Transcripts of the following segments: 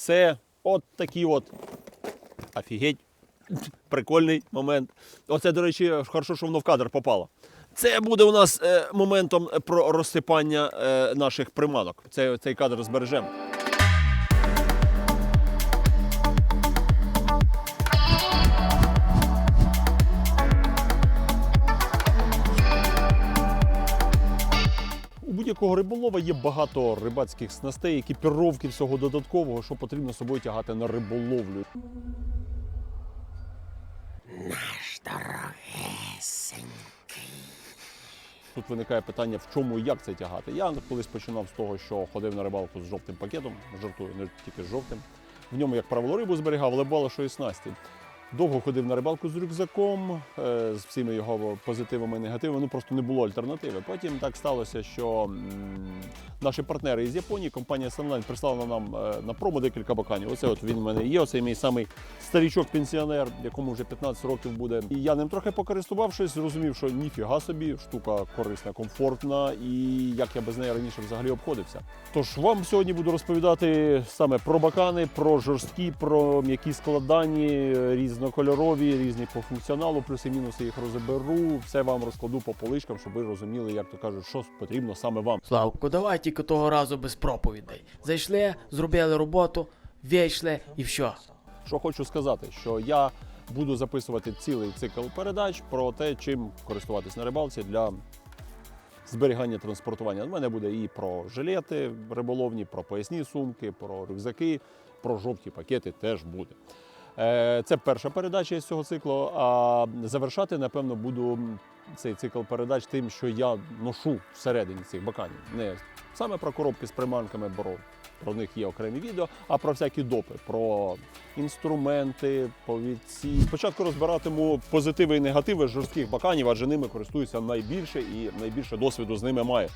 це от такий от офігеть, прикольний момент. Оце, до речі, хорошо, що воно в кадр попало. Це буде у нас е, моментом про розсипання е, наших приманок. Це, цей кадр збережемо. Будь-якого риболова є багато рибацьких снастей, екіпіровки, всього додаткового, що потрібно з собою тягати на риболовлю. Тут виникає питання, в чому і як це тягати. Я колись починав з того, що ходив на рибалку з жовтим пакетом, жартую, не тільки з жовтим. В ньому, як правило, рибу зберігав, але бувало, що і снасті. Довго ходив на рибалку з рюкзаком, е, з всіми його позитивами і негативами. Ну просто не було альтернативи. Потім так сталося, що наші партнери із Японії, компанія Sunline, прислала нам е, на промо декілька баканів. Оце от він в мене є. Оцей мій самий старічок-пенсіонер, якому вже 15 років буде. І я ним трохи покористувавшись, зрозумів, що ніфіга собі, штука корисна, комфортна, і як я без неї раніше взагалі обходився. Тож вам сьогодні буду розповідати саме про бакани, про жорсткі, про м'які складані, різнокольорові, різні по функціоналу, плюси мінуси їх розберу. Все вам розкладу по поличкам, щоб ви розуміли, як то кажуть, що потрібно саме вам. Славко, давай тільки того разу без проповідей. Зайшли, зробили роботу, вийшли і все. Що хочу сказати, що я буду записувати цілий цикл передач про те, чим користуватись на рибалці для зберігання транспортування. У мене буде і про жилети риболовні, про поясні сумки, про рюкзаки, про жовті пакети теж буде. Е, Це перша передача із цього циклу. А завершати, напевно, буду цей цикл передач тим, що я ношу всередині цих баканів. Не саме про коробки з приманками, бо про них є окремі відео, а про всякі допи, про інструменти, повідці. Спочатку розбиратиму позитиви і негативи жорстких баканів, адже ними користуюся найбільше і найбільше досвіду з ними маю.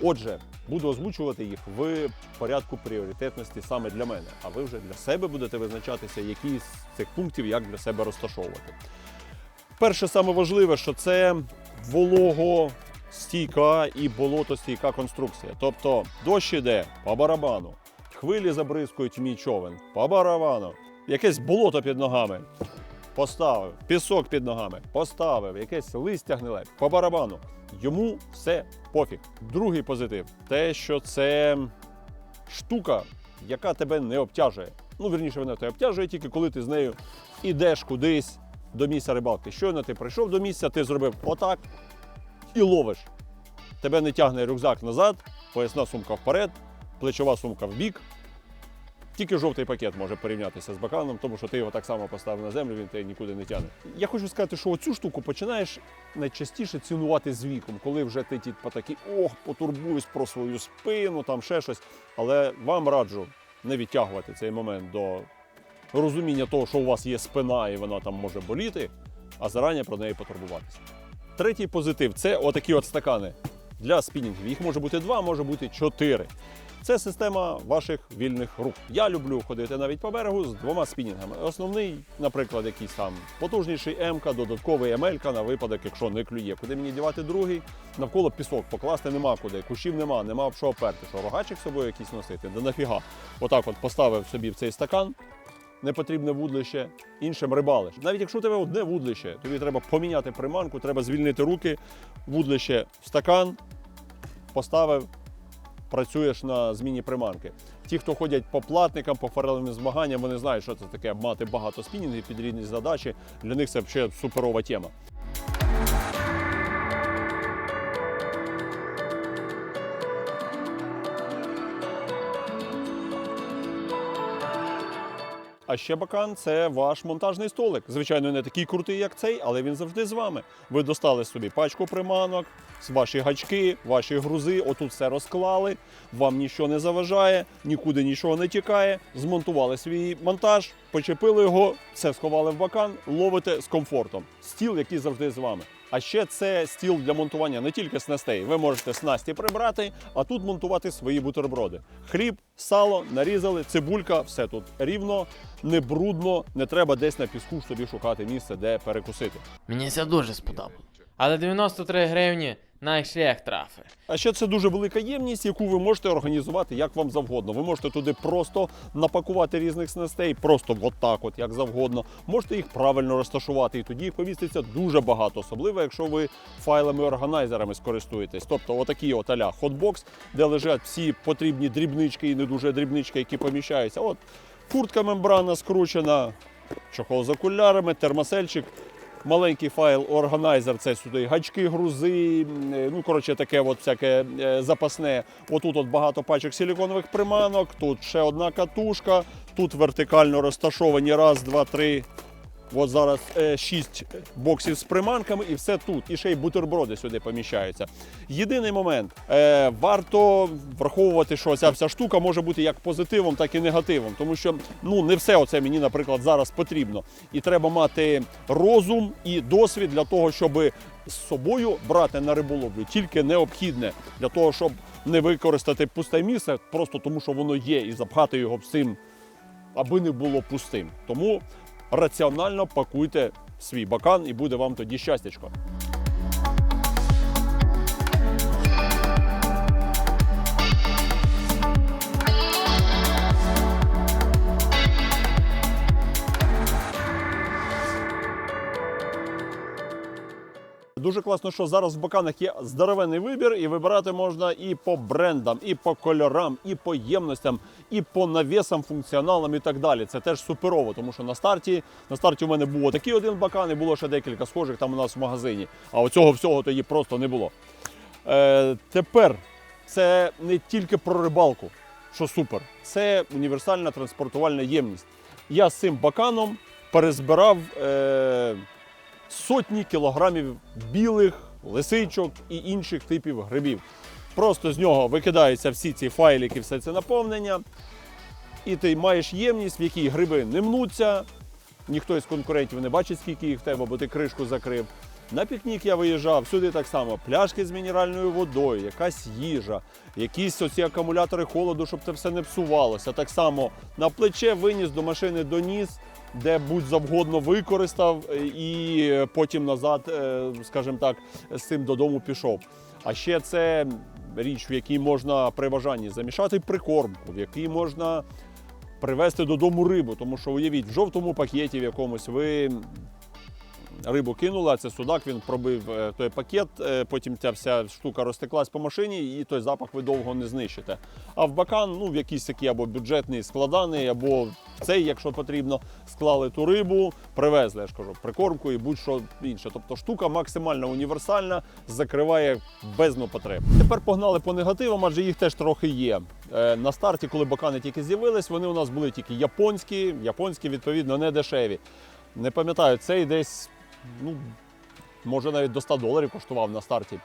Отже, буду озвучувати їх в порядку пріоритетності саме для мене. А ви вже для себе будете визначатися, які з цих пунктів як для себе розташовувати. Перше, саме важливе, що це вологостійка і болотостійка конструкція. Тобто дощ іде по барабану, хвилі забризкують мій човен по барабану, якесь болото під ногами. Поставив, пісок під ногами, поставив, якесь листя гниле по барабану. Йому все пофіг. Другий позитив те, що це штука, яка тебе не обтяжує. Ну, вірніше, вона тебе обтяжує тільки коли ти з нею ідеш кудись до місця рибалки. Щойно ти прийшов до місця, ти зробив отак і ловиш. Тебе не тягне рюкзак назад, поясна сумка вперед, плечова сумка в бік. Тільки жовтий пакет може порівнятися з баканом, тому що ти його так само поставив на землю, він тебе нікуди не тягне. Я хочу сказати, що оцю штуку починаєш найчастіше цінувати з віком, коли вже ти типу, такий ох, потурбуюсь про свою спину, там ще щось. Але вам раджу не відтягувати цей момент до розуміння того, що у вас є спина і вона там може боліти, а зарані про неї потурбуватися. Третій позитив це отакі от стакани для спінінгів. Їх може бути два, може бути чотири. Це система ваших вільних рук. Я люблю ходити навіть по берегу з двома спінінгами. Основний, наприклад, якийсь там потужніший МК, додатковий МЛ на випадок, якщо не клює. Куди мені дівати другий? Навколо пісок покласти нема куди, кущів нема, нема об що оперти. Що рогачик собою якийсь носити? Да нафіга. Отак от поставив собі в цей стакан. Непотрібне вудлище, іншим рибалиш. Навіть якщо у тебе одне вудлище, тобі треба поміняти приманку, треба звільнити руки, вудлище в стакан, поставив, працюєш на зміні приманки. Ті, хто ходять по платникам, по форелевим змаганням, вони знають, що це таке мати багато спінінгів під різні задачі. Для них це взагалі суперова тема. А ще бакан це ваш монтажний столик. Звичайно, не такий крутий, як цей, але він завжди з вами. Ви достали собі пачку приманок, ваші гачки, ваші грузи. Отут все розклали. Вам нічого не заважає, нікуди нічого не тікає. Змонтували свій монтаж, почепили його, все сховали в бакан, ловите з комфортом. Стіл, який завжди з вами. А ще це стіл для монтування не тільки снастей. Ви можете снасті прибрати, а тут монтувати свої бутерброди. Хліб, сало, нарізали, цибулька, все тут рівно, не брудно, не треба десь на піску собі шукати місце, де перекусити. Мені це дуже сподобало. Але 93 гривні На шлях трафи. А ще це дуже велика ємність, яку ви можете організувати як вам завгодно. Ви можете туди просто напакувати різних снастей, просто от так, от як завгодно. Можете їх правильно розташувати, і тоді їх повіститься дуже багато, особливо якщо ви файлами органайзерами скористуєтесь. Тобто, отакі от аля хотбокс, де лежать всі потрібні дрібнички і не дуже дрібнички, які поміщаються. От куртка мембрана скручена, чохол з окулярами, термосельчик. Маленький файл органайзер, це сюди гачки, грузи, е, ну коротше таке от всяке е, запасне. Отут от багато пачок силіконових приманок, тут ще одна катушка, тут вертикально розташовані раз, два, три. От зараз е, шість боксів з приманками і все тут. І ще й бутерброди сюди поміщаються. Єдиний момент, е, варто враховувати, що ця вся штука може бути як позитивом, так і негативом. Тому що ну не все оце мені, наприклад, зараз потрібно. І треба мати розум і досвід для того, щоб з собою брати на риболовлю тільки необхідне для того, щоб не використати пусте місце, просто тому що воно є, і запхати його всім аби не було пустим. Тому раціонально пакуйте свій бакан і буде вам тоді щастячко. Дуже класно, що зараз в баканах є здоровенний вибір, і вибирати можна і по брендам, і по кольорам, і по ємностям, і по навісам, функціоналам і так далі. Це теж суперово, тому що на старті на старті у мене був такий один бакан, і було ще декілька схожих там у нас в магазині. А оцього всього тоді просто не було. Е, тепер це не тільки про рибалку, що супер, це універсальна транспортувальна ємність. Я з цим баканом перезбирав. Е, сотні кілограмів білих, лисичок і інших типів грибів. Просто з нього викидаються всі ці файлики, все це наповнення, і ти маєш ємність, в якій гриби не мнуться. Ніхто із конкурентів не бачить, скільки їх в тебе, бо ти кришку закрив. На пікнік я виїжджав, сюди так само пляшки з мінеральною водою, якась їжа, якісь оці акумулятори холоду, щоб це все не псувалося. Так само на плече виніс до машини доніс, де будь завгодно використав е, і потім назад, е, скажімо так, з цим додому пішов. А ще це річ, в якій можна при бажанні замішати прикормку, в якій можна привезти додому рибу. Тому що уявіть, в жовтому пакеті в якомусь ви рибу кинули, а це судак, він пробив е, той пакет, е, потім ця вся штука розтеклась по машині, і той запах ви довго не знищите. А в бакан, ну в якийсь такий або бюджетний складаний, або в цей, якщо потрібно, склали ту рибу, привезли, я ж кажу, прикормку і будь-що інше. Тобто штука максимально універсальна, закриває бездну потреб. Тепер погнали по негативам, адже їх теж трохи є. Е, На старті, коли бакани тільки з'явились, вони у нас були тільки японські, японські, відповідно, не дешеві. Не пам'ятаю, цей десь, ну, може навіть до 100 доларів коштував на старті.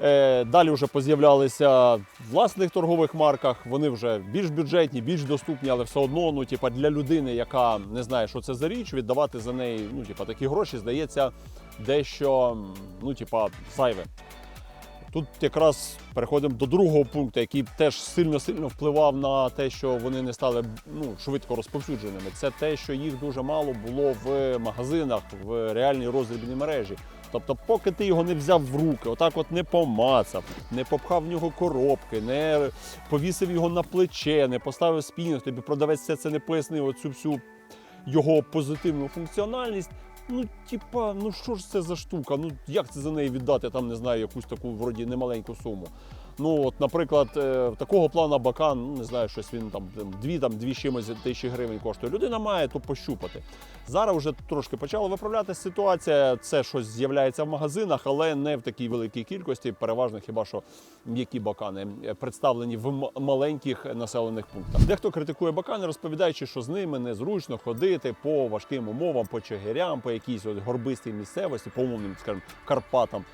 Е, Далі вже поз'являлися в власних торгових марках. Вони вже більш бюджетні, більш доступні, але все одно, ну, типа, для людини, яка не знає, що це за річ, віддавати за неї ну, тіпа, такі гроші здається дещо ну, тіпа, зайве. Тут якраз переходимо до другого пункту, який теж сильно-сильно впливав на те, що вони не стали ну, швидко розповсюдженими. Це те, що їх дуже мало було в магазинах, в реальній роздрібній мережі. Тобто, поки ти його не взяв в руки, отак от не помацав, не попхав в нього коробки, не повісив його на плече, не поставив спінінг, тобі продавець все це не пояснив оцю всю його позитивну функціональність. Ну, типа, ну що ж це за штука? Ну як це за неї віддати, там не знаю, якусь таку вроді немаленьку суму. Ну, от, наприклад, е, такого плана бакан, ну не знаю, щось він там дві там дві чимось тисячі гривень коштує. Людина має то пощупати. Зараз вже трошки почала виправлятися ситуація. Це щось з'являється в магазинах, але не в такій великій кількості. Переважно хіба що м'які бакани е, представлені в маленьких населених пунктах. Дехто критикує бакани, розповідаючи, що з ними незручно ходити по важким умовам, по чигирям, по якійсь от горбистій місцевості, по умовним, скажімо, Карпатам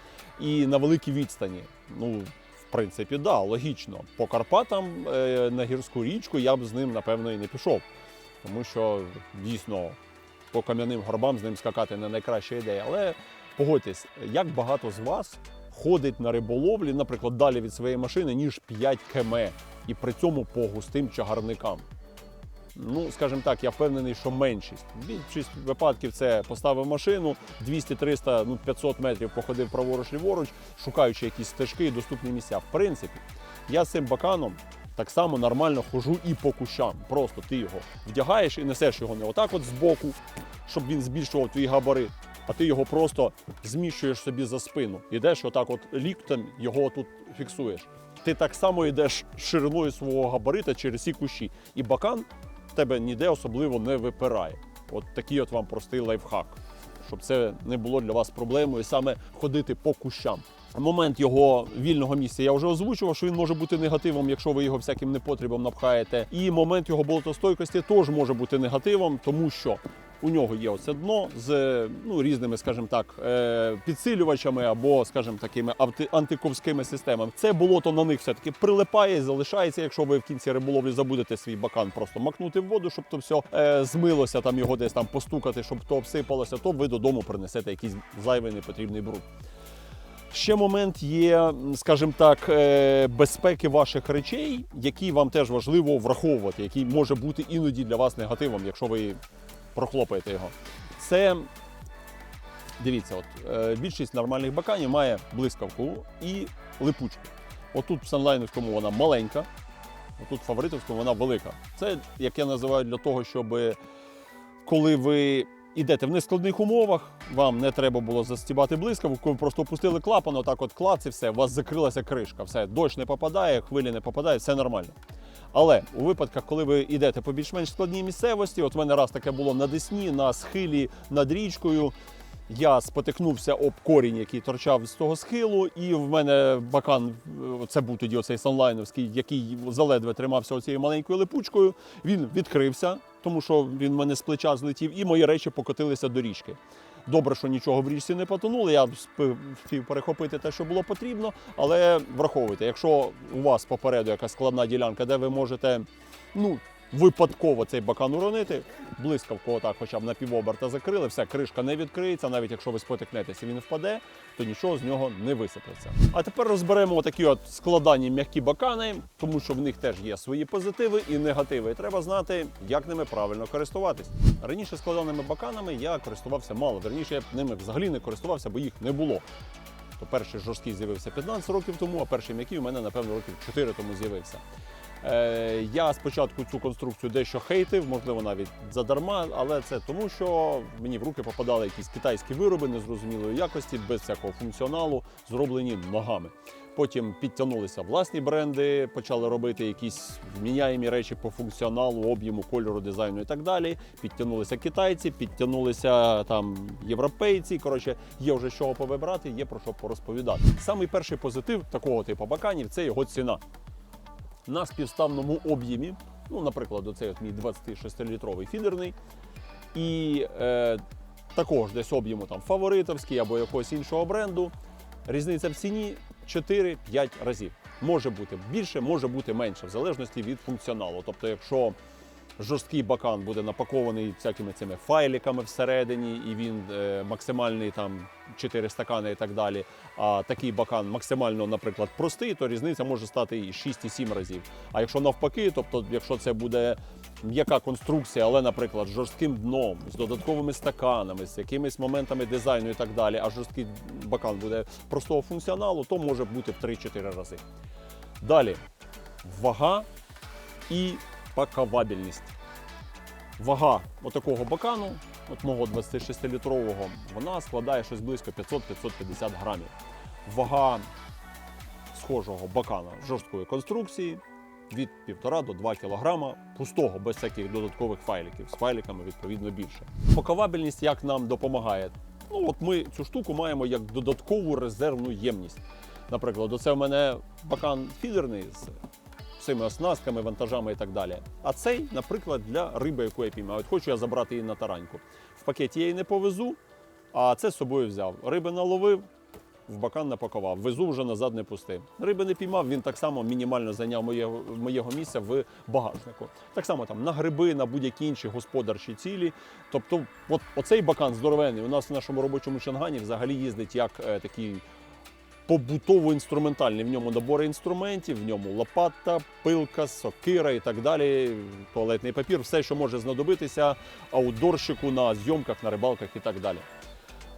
і на великій відстані. Ну, принципі, да, логічно. По Карпатам е, на гірську річку я б з ним, напевно, і не пішов. Тому що дійсно по кам'яним горбам з ним скакати не найкраща ідея. Але погодьтесь, як багато з вас ходить на риболовлі, наприклад, далі від своєї машини, ніж 5 км, і при цьому по густим чагарникам. Ну, скажімо так, я впевнений, що меншість. Більшість випадків це поставив машину 200-300, ну 500 метрів походив праворуч ліворуч, шукаючи якісь стежки і доступні місця. В принципі, я з цим баканом так само нормально хожу і по кущам. Просто ти його вдягаєш і несеш його не отак, от збоку, щоб він збільшував твій габарит. А ти його просто зміщуєш собі за спину. Ідеш отак, от ліктем його тут фіксуєш. Ти так само йдеш шириною свого габарита через ці кущі. І бакан тебе ніде особливо не випирає. От такий от вам простий лайфхак, щоб це не було для вас проблемою саме ходити по кущам. Момент його вільного місця я вже озвучував, що він може бути негативом, якщо ви його всяким непотрібом напхаєте. І момент його болотостойкості теж може бути негативом, тому що у нього є оце дно з ну, різними, скажімо так, е, підсилювачами або, скажімо, такими антиковськими системами. Це болото на них все-таки прилипає і залишається. Якщо ви в кінці риболовлі забудете свій бакан просто макнути в воду, щоб то все е, змилося, там його десь там постукати, щоб то обсипалося, то ви додому принесете якийсь зайвий непотрібний бруд. Ще момент є, скажімо так, е, безпеки ваших речей, які вам теж важливо враховувати, який може бути іноді для вас негативом, якщо ви прохлопаєте його. Це дивіться, от е, більшість нормальних баканів має блискавку і липучку. Отут в санлайновському вона маленька, отут в фаворитовському вона велика. Це, як я називаю, для того, щоб коли ви йдете в нескладних умовах, вам не треба було застібати блискавку, ви просто опустили клапан, отак от клац і все, у вас закрилася кришка, все, дощ не попадає, хвилі не попадають, все нормально. Але у випадках, коли ви йдете по більш-менш складній місцевості, от в мене раз таке було на Десні, на схилі над річкою. Я спотикнувся об корінь, який торчав з того схилу, і в мене бакан, це був тоді оцей санлайновський, який заледве тримався оцією маленькою липучкою. Він відкрився, тому що він в мене з плеча злетів, і мої речі покотилися до річки. Добре, що нічого в річці не потонуло. Я встиг перехопити те, що було потрібно, але враховуйте, якщо у вас попереду якась складна ділянка, де ви можете ну, випадково цей бакан уронити, блискавку отак хоча б на півоберта закрили, все, кришка не відкриється, навіть якщо ви спотикнетеся, він впаде, то нічого з нього не висиплеться. А тепер розберемо такі от складані м'які бакани, тому що в них теж є свої позитиви і негативи. І треба знати, як ними правильно користуватись. Раніше складаними баканами я користувався мало. Верніше я ними взагалі не користувався, бо їх не було. То перший жорсткий з'явився 15 років тому, а перший м'який у мене, напевно, років 4 тому з'явився. Е, я спочатку цю конструкцію дещо хейтив, можливо, навіть задарма, але це тому, що мені в руки попадали якісь китайські вироби незрозумілої якості, без всякого функціоналу, зроблені ногами. Потім підтягнулися власні бренди, почали робити якісь вміняємі речі по функціоналу, об'єму, кольору, дизайну і так далі. Підтягнулися китайці, підтягнулися там європейці. Коротше, є вже з чого повибрати, є про що порозповідати. Самий перший позитив такого типу баканів це його ціна на співставному об'ємі. Ну, наприклад, оцей от мій 26-літровий фідерний. І е, також десь об'єму там фаворитовський або якогось іншого бренду. Різниця в ціні 4-5 разів. Може бути більше, може бути менше, в залежності від функціоналу. Тобто, якщо жорсткий бакан буде напакований всякими цими файликами всередині, і він е, максимальний там 4 стакани і так далі. А такий бакан максимально, наприклад, простий, то різниця може стати і 6 і 7 разів. А якщо навпаки, тобто, якщо це буде м'яка конструкція, але, наприклад, з жорстким дном, з додатковими стаканами, з якимись моментами дизайну і так далі, а жорсткий бакан буде простого функціоналу, то може бути в 3-4 рази. Далі вага і пакавабельність. Вага отакого бакану, от мого 26-літрового, вона складає щось близько 500-550 грамів. Вага схожого бакана жорсткої конструкції від 1,5 до 2 кг, пустого, без всяких додаткових файликів. З файликами відповідно більше. Пакавабельність як нам допомагає? Ну, от ми цю штуку маємо як додаткову резервну ємність. Наприклад, оце в мене бакан фідерний з цими оснастками, вантажами і так далі. А цей, наприклад, для риби, яку я піймаю. От хочу я забрати її на тараньку. В пакеті я її не повезу, а це з собою взяв. Риби наловив, в бакан напакував, везу вже назад не пустив. Риби не піймав, він так само мінімально зайняв моєго, моєго місця в багажнику. Так само там на гриби, на будь-які інші господарчі цілі. Тобто, от оцей бакан здоровенний. У нас в нашому робочому чангані взагалі їздить як е, такий побутово-інструментальний. В ньому набори інструментів, в ньому лопата, пилка, сокира і так далі, туалетний папір, все, що може знадобитися аутдорщику на зйомках, на рибалках і так далі.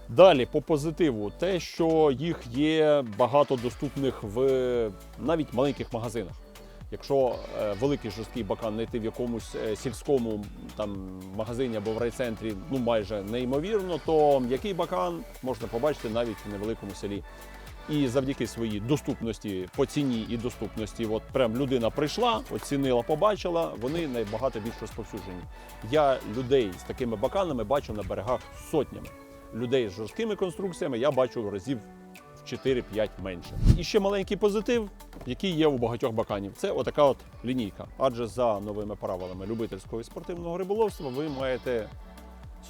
Далі по позитиву, те, що їх є багато доступних в навіть маленьких магазинах. Якщо е, великий жорсткий бакан знайти в якомусь е, сільському там магазині або в райцентрі, ну майже неймовірно, то м'який бакан можна побачити навіть в невеликому селі. І завдяки своїй доступності по ціні і доступності, от прям людина прийшла, оцінила, побачила, вони набагато більш розповсюджені. Я людей з такими баканами бачу на берегах сотнями. Людей з жорсткими конструкціями я бачу разів в 4-5 менше. І ще маленький позитив, який є у багатьох баканів. Це отака от лінійка. Адже за новими правилами любительського і спортивного риболовства ви маєте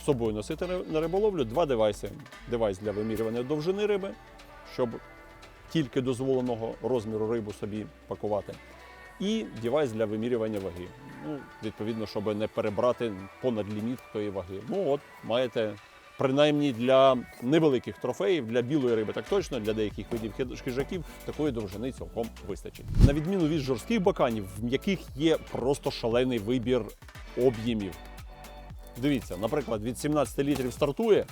з собою носити на риболовлю два девайси: девайс для вимірювання довжини риби, щоб тільки дозволеного розміру рибу собі пакувати. І девайс для вимірювання ваги. Ну, відповідно, щоб не перебрати понад ліміт тої ваги. Ну от маєте принаймні для невеликих трофеїв, для білої риби, так точно, для деяких видів хижаків такої довжини цілком вистачить. На відміну від жорстких баканів, в яких є просто шалений вибір об'ємів. Дивіться, наприклад, від 17 літрів стартує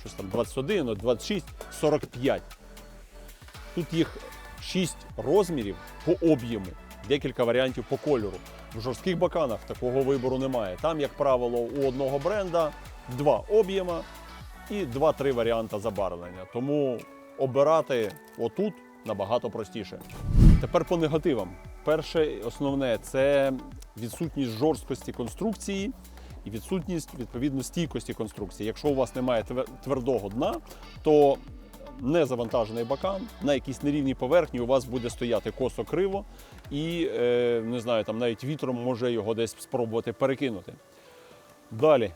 щось там 21, от 26, 45. Тут їх 6 розмірів по об'єму, декілька варіантів по кольору. В жорстких баканах такого вибору немає. Там, як правило, у одного бренда два об'єма і два-три варіанти забарвлення. Тому обирати отут набагато простіше. Тепер по негативам. Перше основне це відсутність жорсткості конструкції і відсутність відповідно стійкості конструкції. Якщо у вас немає твер- твердого дна, то незавантажений бакан на якійсь нерівній поверхні у вас буде стояти косо криво, і е, не знаю, там навіть вітром може його десь спробувати перекинути. Далі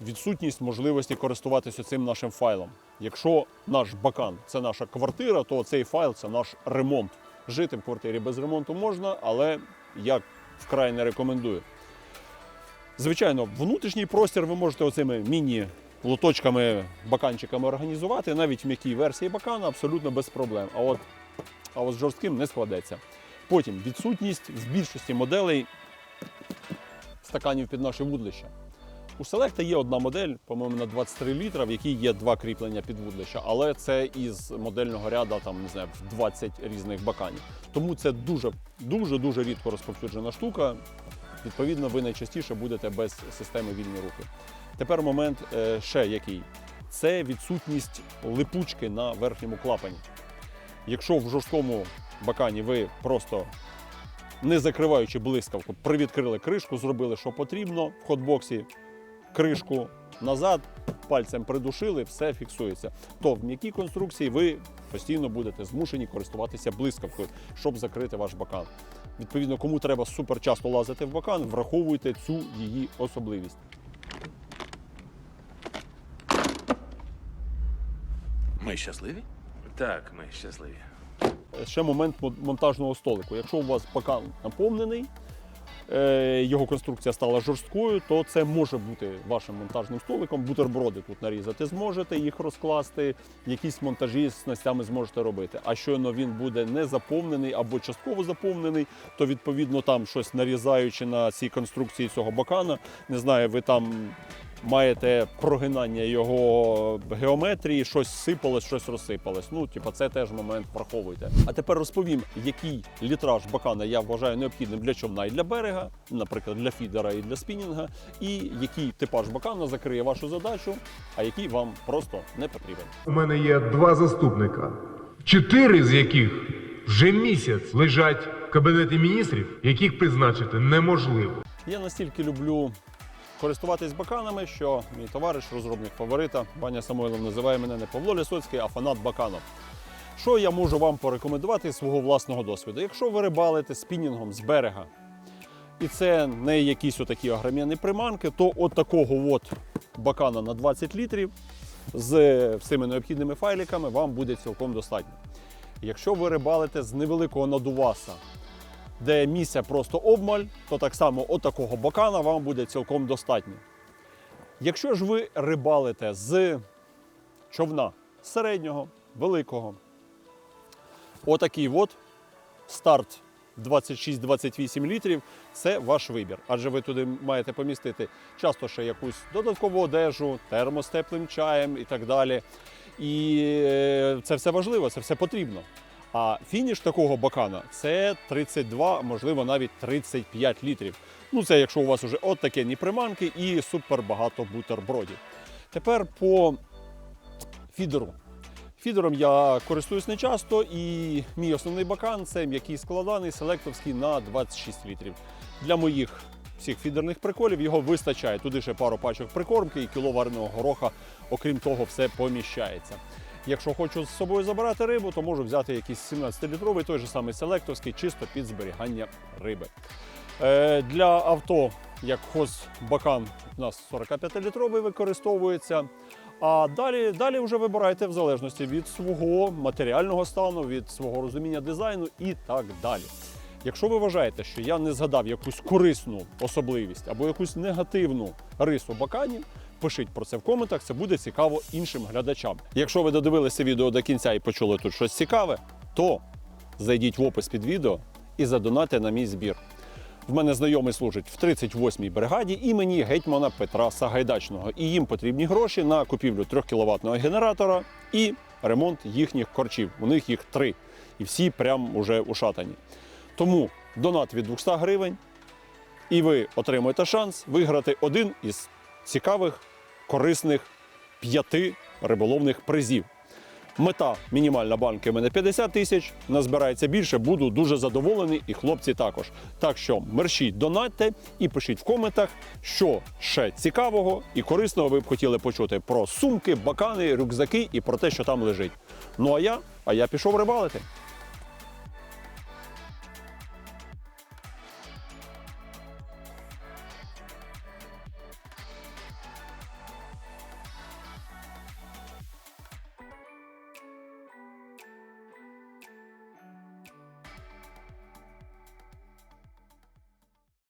відсутність можливості користуватися цим нашим файлом. Якщо наш бакан це наша квартира, то цей файл це наш ремонт. Жити в квартирі без ремонту можна, але я вкрай не рекомендую. Звичайно, внутрішній простір ви можете оцими міні-лоточками, баканчиками організувати, навіть м'якій версії бакана абсолютно без проблем. А от, а от з жорстким не складеться. Потім відсутність в більшості моделей стаканів під наше вудлище. У Селекта є одна модель, по-моєму, на 23 літра, в якій є два кріплення під вудлища, але це із модельного ряду там не знаю, в 20 різних баканів. Тому це дуже дуже дуже рідко розповсюджена штука. Відповідно, ви найчастіше будете без системи вільні руки. Тепер момент е, ще який: це відсутність липучки на верхньому клапані. Якщо в жорсткому бакані ви просто не закриваючи блискавку, привідкрили кришку, зробили, що потрібно в хотбоксі, кришку назад, пальцем придушили, все фіксується. То в м'якій конструкції ви постійно будете змушені користуватися блискавкою, щоб закрити ваш бакан. Відповідно, кому треба супер часто лазити в бакан, враховуйте цю її особливість. Ми щасливі? Так, ми щасливі. ще момент монтажного столику. Якщо у вас бакан наповнений, е, його конструкція стала жорсткою, то це може бути вашим монтажним столиком. Бутерброди тут нарізати зможете, їх розкласти, якісь монтажі з снастями зможете робити. А щойно він буде не заповнений або частково заповнений, то відповідно там щось нарізаючи на цій конструкції цього бакана, не знаю, ви там. Маєте прогинання його геометрії, щось сипалось, щось розсипалось. Ну, типа, це теж момент враховуйте. А тепер розповім, який літраж бакана я вважаю необхідним для човна і для берега, наприклад, для фідера і для спінінга, і який типаж бакана закриє вашу задачу, а який вам просто не потрібен. У мене є два заступника, чотири з яких вже місяць лежать в кабінеті міністрів, яких призначити неможливо. Я настільки люблю користуватись баканами, що мій товариш, розробник фаворита, Ваня Самойлов називає мене не Павло Лісоцький, а фанат баканов. Що я можу вам порекомендувати з свого власного досвіду? Якщо ви рибалите спінінгом з берега, і це не якісь отакі огром'яні приманки, то от такого от бакана на 20 літрів з всіми необхідними файликами вам буде цілком достатньо. Якщо ви рибалите з невеликого надуваса, де місця просто обмаль, то так само от такого бакана вам буде цілком достатньо. Якщо ж ви рибалите з човна середнього, великого, Отакий от старт 26-28 літрів це ваш вибір. Адже ви туди маєте помістити часто ще якусь додаткову одежу, термос теплим чаєм і так далі. І е, це все важливо, це все потрібно. А фініш такого бакана це 32, можливо, навіть 35 літрів. Ну, це якщо у вас вже от такі приманки і супер багато бутербродів. Тепер по фідеру. Фідером я користуюсь не часто, і мій основний бакан це м'який складаний селектовський на 26 літрів. Для моїх всіх фідерних приколів його вистачає. Туди ще пару пачок прикормки і кіло вареного гороха. Окрім того, все поміщається. Якщо хочу з собою забирати рибу, то можу взяти якийсь 17-літровий, той же самий селектовський, чисто під зберігання риби. Е, для авто, як хоз бакан, у нас 45-літровий використовується. А далі, далі вже вибирайте в залежності від свого матеріального стану, від свого розуміння дизайну і так далі. Якщо ви вважаєте, що я не згадав якусь корисну особливість або якусь негативну рису баканів, пишіть про це в коментах, це буде цікаво іншим глядачам. Якщо ви додивилися відео до кінця і почули тут щось цікаве, то зайдіть в опис під відео і задонайте на мій збір. В мене знайомий служить в 38-й бригаді імені гетьмана Петра Сагайдачного. І їм потрібні гроші на купівлю 3 кВт генератора і ремонт їхніх корчів. У них їх три. І всі прям уже ушатані. Тому донат від 200 гривень, і ви отримаєте шанс виграти один із цікавих, корисних п'яти риболовних призів. Мета мінімальна банки мене 50 тисяч. Назбирається більше, буду дуже задоволений, і хлопці також. Так що мерщіть, донатьте і пишіть в коментах, що ще цікавого і корисного ви б хотіли почути про сумки, бакани, рюкзаки і про те, що там лежить. Ну а я, а я пішов рибалити.